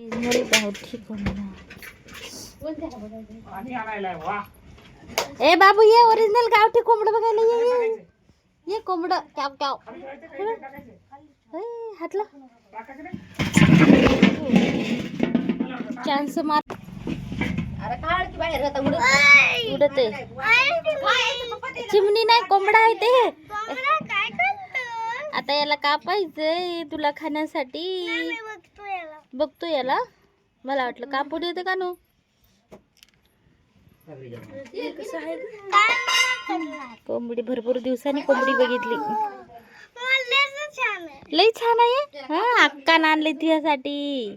गावठी कोंबडा ए बाबू ये ओरिजिनल गावठी कोंबडं बघायला ये ये ये. कोंबडं क्याव क्याव हातला. चान्स मार. उडत. आहे. चिमणी नाही कोंबडा आहे ते. आता याला कापायचंय तुला खाण्यासाठी. बघतो याला. मला वाटलं कापून येते का नू? कोंबडी भरपूर दिवसांनी कोंबडी बघितली. लई छान आहे. हा अक्का आणले तिच्यासाठी.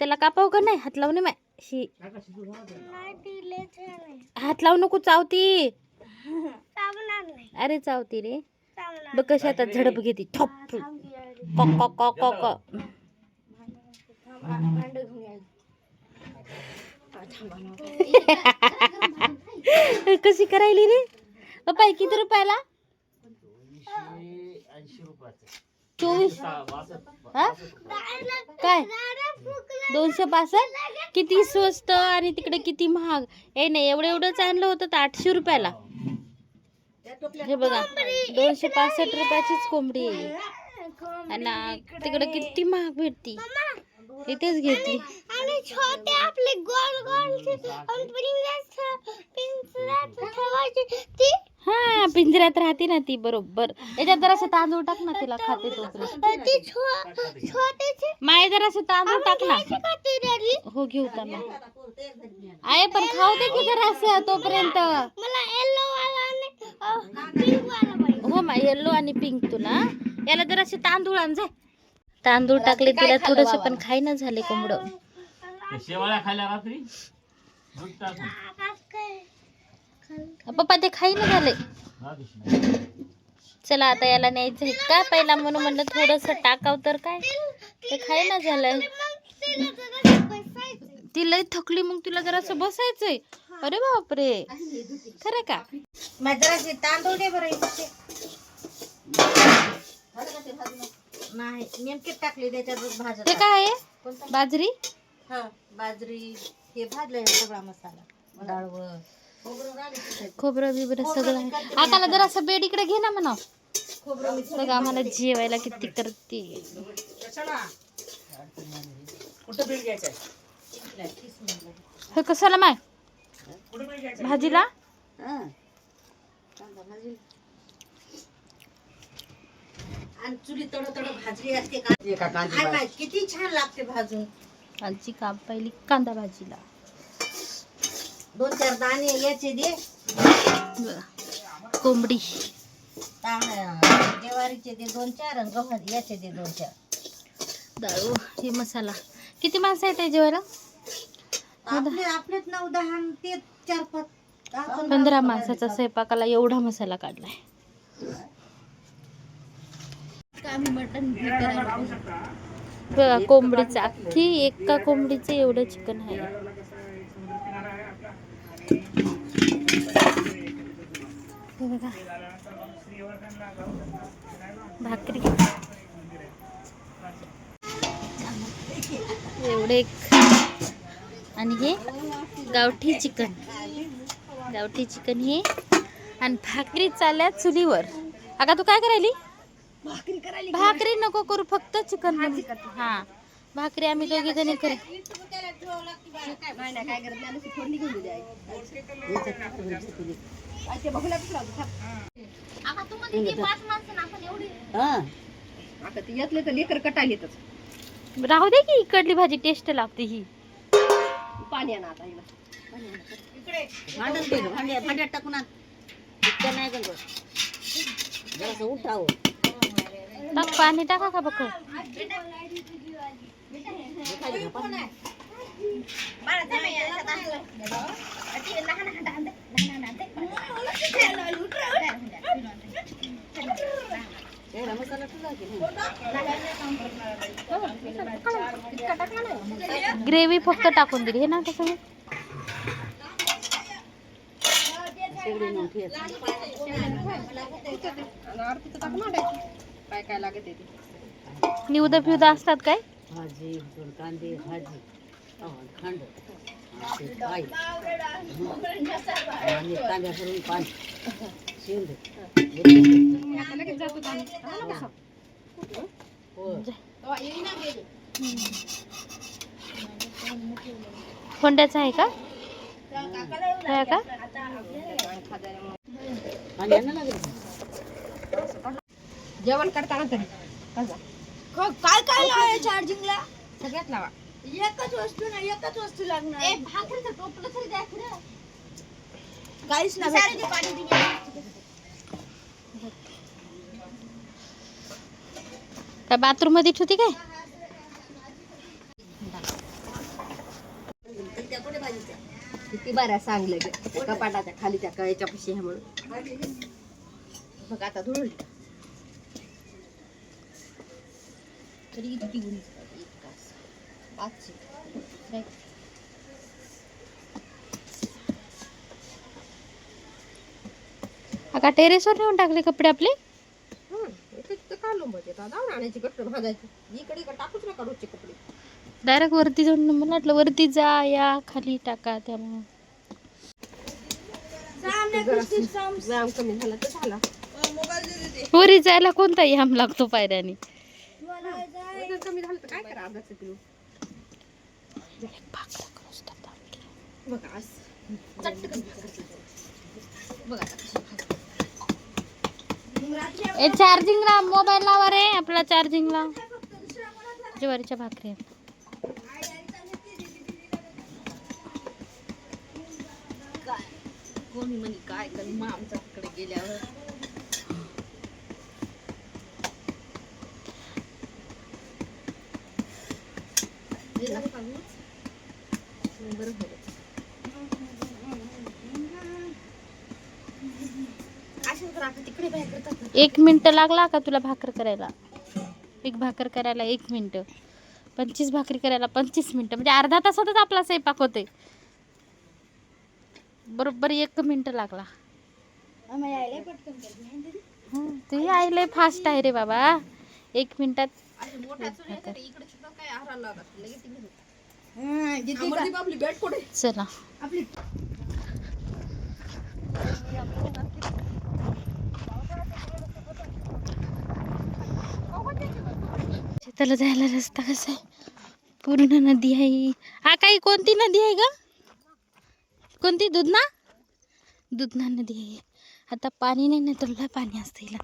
त्याला कापाव का नाही? हात लावून माय शी हात लावू नको चावती. अरे चावती रे. बघ कशी आता झडप घेते. ठप. Cock cock cock. कशी करायली रे? पप्पा किती रुपयाला? चोवीस. हा? काय? दोनशे पासष्ट किती स्वस्त आणि तिकडे किती महाग? ए नाही एवढं एवढंच आणलं होतं तर आठशे रुपयाला. हे बघा दोनशे पासष्ट रुपयाचीच कोंबडी आहे. आणि तिकडे किती महाग भेटती. इथेच घेतली. आणि छोटे आपले गोल गोल हा पिंजऱ्यात राहते ना ती बरोबर. याच्यात जरासे तांदूळ टाक ना तिला खाते ती माये जरासे तांदूळ टाक ना. हो घेऊ त्यांना आहे पण खाऊ दे की जरासं तोपर्यंत. मला येलो वाला आणि पिंक वाला पाहिजे. हो मा येल्लो आणि पिंक तुला. याला जरासे तांदूळ आण जाय तांदूळ टाकले तिला थोडस पण खाईना झाले कोंबडं. शेवाळ्या खायला रात्री? पप्पा ते खाईना झाले. हा. चला आता याला न्यायचं आहे का पहिला म्हणून म्हणलं थोडस टाकाव तर काय? ते खाईना झालंय. मग तिला जरा बसायचं ती लई थकली मग तिला जरासं बसायचंय. अरे बापरे. खरं का? तांदूळ इथे. नाही नेमके टाकले त्याच्यात भाजत ते काय आहे? बाजरी? हा बाजरी हे भाजलंय सगळा मसाला. डाळवं खोबरं बिबरं सगळं आहे. आकाला जरासं बेड इकडे घे ना म्हणा बघा आम्हाला जेवायला किती करते कुठं बिल घ्यायचंय? हे कशाला माय? भाजीला. आणि चुली तड तड भाजली असते का? किती छान लागते भाजून. आजी काम पहिली कांदा भाजीला. दोन चार दाणे याचे दे. बघा. कोंबडी. ता- ज्वारीचे दे दोन चार आणि गव्हाचे याचे दे दोन चार. दारू हे मसाला. किती माणसं आहेत जेवायला आपले आपलेच नऊ दहा आणि ते चार पाच. आपण पंधरा माणसाचा स्वयंपाकाला एवढा मसाला काढलाय. आम्ही मटन बघा कोंबडीचं अख्खी एका कोंबडीचं एवढं चिकन आहे. हे बघा. भाकरी. एवढे आणि हे गावठी चिकन गावठी चिकन हे. आणि भाकरी चालल्या चुलीवर. अगा तू काय करायली? भाकरी नको करू फक्त चिकन हा भाकरी आम्ही दोघी जणी करू. यातले तर लेकर कटालीतच राहू दे की इकडली भाजी टेस्ट लागते ही. पाणी आणा आता हिला. भांड्यात टाकून आण इतकं नाही गं. जरासं उठावं. टाक पाणी टाका का बघ एवढा मसाला तुला की नाही? ग्रेव्ही फक्त टाकून दिली हे ना कसं शेगडी नेऊन ठेव. निवदा फिवदा असतात काय भाजी कांदे भाजी खंड आणि भरून पाणी शेंद कोंड्याचा आहे का का? पाणी आणा जेवण करताना तरी काय काय लावाय चार्जिंगला सगळ्यात लावा. एकच वस्तू ना एकच वस्तू लागणार. भाकरीचं टोपलं तरी द्या खरं काहीच नाही काय बाथरूम मध्ये ठेवती काय? बऱ्या सांगलं ग कपाटाच्या खाली त्या कळ्याच्या पशी आहे म्हणून. बघ आता धुळली तरी किती गुणी एक तास. पाचशे का टेरेसवर नेऊन टाकले कपडे आपले? मग डायरेक्ट वरती जाऊन मला वाटलं वरती जा या खाली टाका त्यामुळे व्यायाम कमी झाला तर झाला. वरी जायला कोणता याम लागतो पायऱ्याने? वजन कमी झालं तर काय करा अर्धा किलो बघा आज. चटकन बघा आता. कशी भाजली. ए चार्जिंग ला मोबाईल लावा रे आपला चार्जिंग ला. ज्वारीच्या भाकरी. कोणी म्हणे काय कर? मग आमच्या तिकडे गेल्यावर. बरं होईल. एक मिनिट लागला का तुला भाकर करायला? एक भाकर करायला एक मिनिट. पंचवीस भाकरी करायला पंचवीस मिनिटं. म्हणजे अर्धा तासातच आपला स्वयंपाक होते बरोबर एक मिनिट लागला. ते आईलंय फास्ट आहे रे बाबा. एक मिनिटात चला शेताला जायला रस्ता कसा आहे? पूर्ण नदी आहे. हा काही कोणती नदी आहे का कोणती? दुधना? दुधना नदी आहे. आता पाणी नाही ना तर लय पाणी असतं हिला.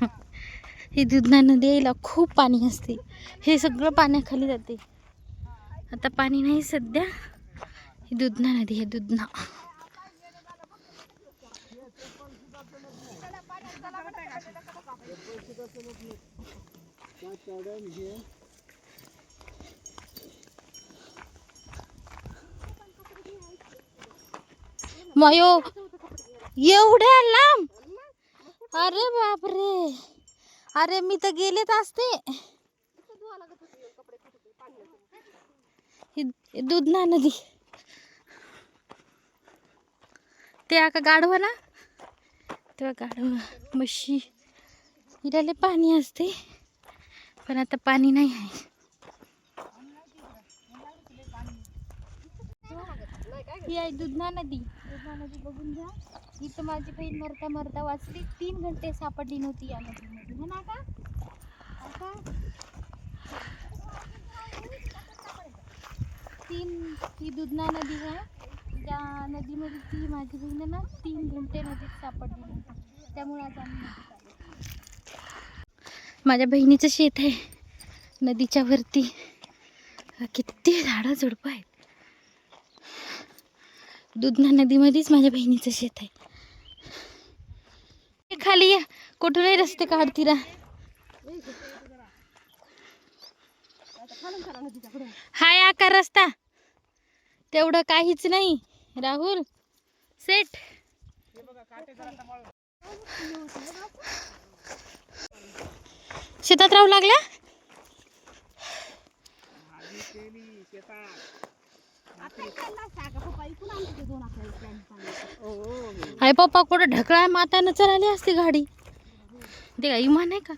ही दुधना नदी आहे हिला खूप पाणी असते. हे सगळं पाण्याखाली जाते. आता पाणी नाही सध्या. ही दुधना नदी आहे दुधना. मयो एवढ्या लांब? अरे बापरे. अरे मी तर गेलेच असते. दूध ना दुधना नदी. ते आका गाढवा ना? तेव्हा गाढवा म्हशी. हिराले पाणी असते पण आता पाणी नाही आहे. ही आहे दुधना नदी. दुधना नदी बघून घ्या. इथं माझी बहीण मरता मरता वाचली. तीन घंटे सापडली नव्हती या नदीमध्ये. हो ना का? आता तीन ही दुधना नदी आहे. त्या नदीमध्ये ती माझी बहीण ना तीन घंटे नदीत सापडली नव्हती. त्यामुळे आज आम्ही माझ्या बहिणीचं शेत आहे. नदीच्या वरती. किती झाडं झुडपं आहेत. दुधना नदीमध्येच माझ्या बहिणीचं शेत आहे. खाली या. कुठूनही रस्ते काढती रा हाय आकार रस्ता. तेवढं काहीच नाही. राहुल सेट शेतात राहू लागल्या? आई पप्पा कुठं ढकळा मातानं चलाली असती गाडी. ते का इमान आहे का?